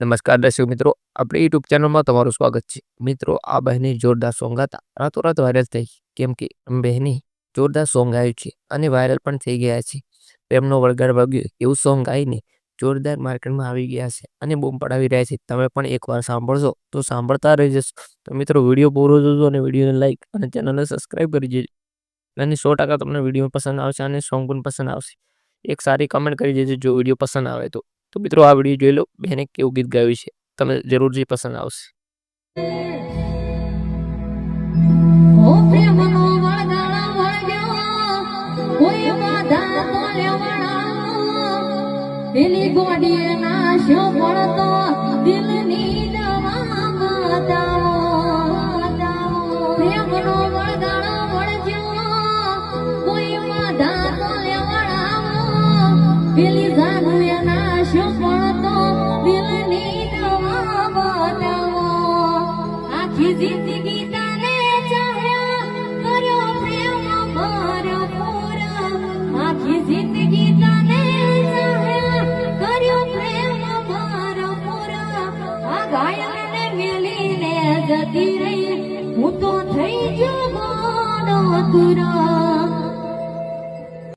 નમસ્કાર દર્શક મિત્રો, આપણી યુટ્યુબ ચેનલમાં તમારું સ્વાગત છે. મિત્રો, આ બહેની જોરદાર સોંગ હતા રાતોરાત વાયરલ થઈ કેમ કે બહેની જોરદાર સોંગ આવ્યું છે અને વાયરલ પણ થઈ ગયા છે. પ્રેમનો વળગાડ વાગ્યો એવું સોંગ ગાઈને જોરદાર માર્કેટમાં આવી ગયા છે અને બૂમ પડાવી રહ્યા છે. તમે પણ એકવાર સાંભળશો તો સાંભળતા રહી જશો તો મિત્રો, વીડિયો પૂરો જોજો અને વિડીયોને લાઈક અને ચેનલને સબસ્ક્રાઈબ કરી દેજો. અને સો ટકા તમને વીડિયો પસંદ આવશે અને સોંગ પણ પસંદ આવશે. એક સારી કમેન્ટ કરી દેજો જો વીડિયો પસંદ આવે તો. તો મિત્રો આ વીડિયો જોઈ લો. બેને કેવું ગીત ગાયું છે. તમને જરૂરથી પસંદ આવશે. પેલી ગોડીએ નાશ્યો પડતો દિલની દવા બતાવો પ્રેમનો વળગાળો વળગ્યો કોઈ માધા તો લેવડાવો પેલી જતી રહી. હું તો થઈ જવાનો તુરા.